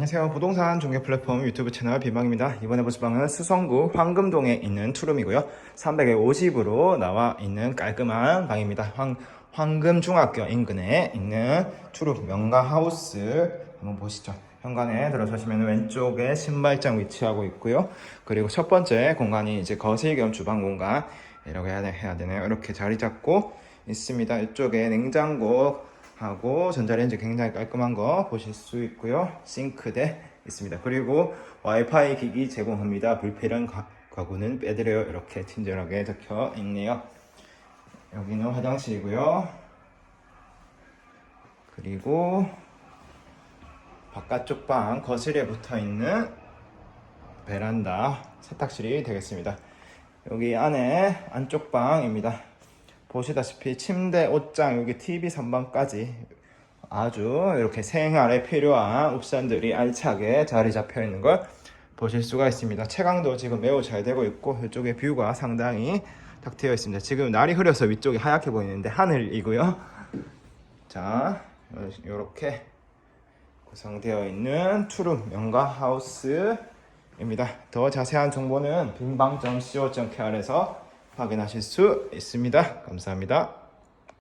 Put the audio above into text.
안녕하세요. 부동산 중개 플랫폼 유튜브 채널 비방입니다. 이번에 보실 방은 수성구 황금동에 있는 투룸이고요. 300에 50으로 나와 있는 깔끔한 방입니다. 황, 황금중학교 인근에 있는 투룸 명가 하우스 한번 보시죠. 현관에 들어서시면 왼쪽에 신발장 위치하고 있고요. 그리고 첫 번째 공간이 이제 거실 겸 주방 공간 이라고 해야, 되- 해야 되나요? 이렇게 자리 잡고 있습니다. 이쪽에 냉장고 하고 전자레인지 굉장히 깔끔한 거 보실 수 있고요. 싱크대 있습니다. 그리고 와이파이 기기 제공합니다. 불필요한 가, 가구는 빼드려요. 이렇게 친절하게 적혀 있네요. 여기는 화장실이고요. 그리고 바깥쪽 방 거실에 붙어 있는 베란다 세탁실이 되겠습니다. 여기 안에 안쪽 방입니다. 보시다시피 침대, 옷장, 여기 TV 선반까지 아주 이렇게 생활에 필요한 옵션들이 알차게 자리 잡혀 있는 걸 보실 수가 있습니다. 채광도 지금 매우 잘 되고 있고 이쪽에 뷰가 상당히 딱 되어 있습니다. 지금 날이 흐려서 위쪽이 하얗게 보이는데 하늘이고요. 자, 이렇게 구성되어 있는 투룸 명가 하우스입니다. 더 자세한 정보는 빈방.co.kr에서 확인하실 수 있습니다. 감사합니다.